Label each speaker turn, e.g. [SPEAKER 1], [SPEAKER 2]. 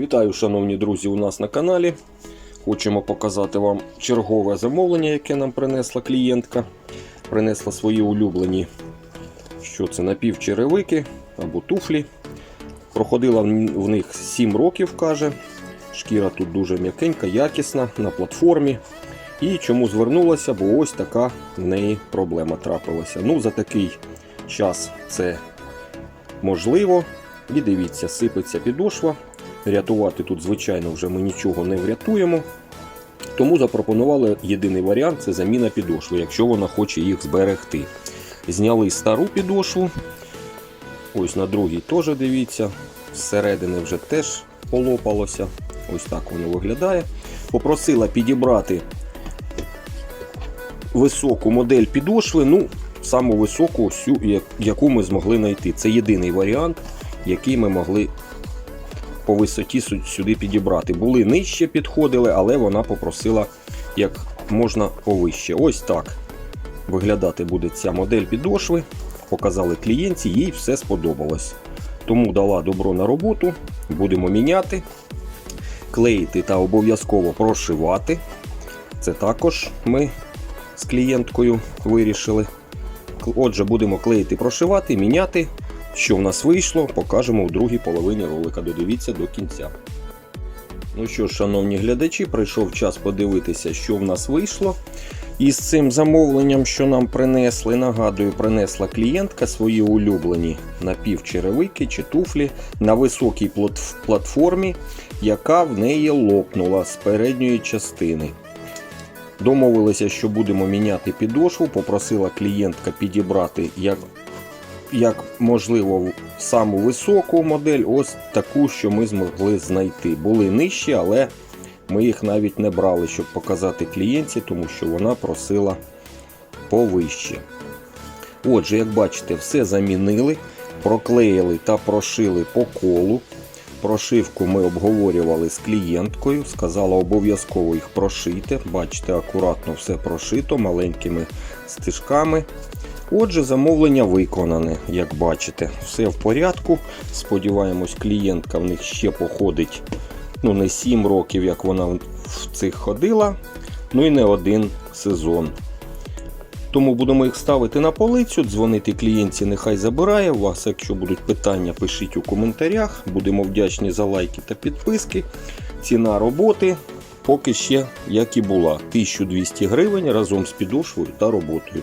[SPEAKER 1] Вітаю, шановні друзі, у нас на каналі. Хочемо показати вам чергове замовлення, яке нам принесла клієнтка. Принесла свої улюблені, що це напівчеревики або туфлі. Проходила в них 7 років, каже. Шкіра тут дуже м'якенька, якісна на платформі. І чому звернулася, бо ось така в неї проблема трапилася. Ну, за такий час це можливо. І дивіться, сипеться підошва. Рятувати тут, звичайно, вже ми нічого не врятуємо. Тому запропонували єдиний варіант це заміна підошви, якщо вона хоче їх зберегти. Зняли стару підошву. Ось на другій теж дивіться. Зсередини вже теж полопалося. Ось так воно виглядає. Попросила підібрати високу модель підошви. Ну, саму високу, всю, яку ми змогли знайти. Це єдиний варіант, який ми могли по висоті сюди підібрати. Були нижче підходили, але вона попросила як можна повище. Ось так виглядати буде ця модель підошви. Показали клієнті, їй все сподобалось. Тому дала добро на роботу, будемо міняти, клеїти та обов'язково прошивати. Це також ми з клієнткою вирішили. Отже, будемо клеїти, прошивати, міняти. Що в нас вийшло, покажемо у другій половині ролика. Додивіться до кінця. Ну що ж, шановні глядачі, прийшов час подивитися, що в нас вийшло. І з цим замовленням, що нам принесли, нагадую, принесла клієнтка свої улюблені напівчеревики чи туфлі на високій платформі, яка в неї лопнула з передньої частини. Домовилися, що будемо міняти підошву. Попросила клієнтка підібрати як як можливо, саму високу модель, ось таку, що ми змогли знайти. Були нижчі, але ми їх навіть не брали, щоб показати клієнті, тому що вона просила повище. Отже, як бачите, все замінили, проклеїли та прошили по колу. Прошивку ми обговорювали з клієнткою, сказала обов'язково їх прошити. Бачите, акуратно все прошито маленькими стежками. Отже, замовлення виконане, як бачите, все в порядку. Сподіваємось, клієнтка в них ще походить ну не 7 років, як вона в цих ходила, ну і не один сезон. Тому будемо їх ставити на полицю, дзвонити клієнтці, нехай забирає. Вас, якщо будуть питання, пишіть у коментарях. Будемо вдячні за лайки та підписки. Ціна роботи поки ще як і була. 1200 гривень разом з підошвою та роботою.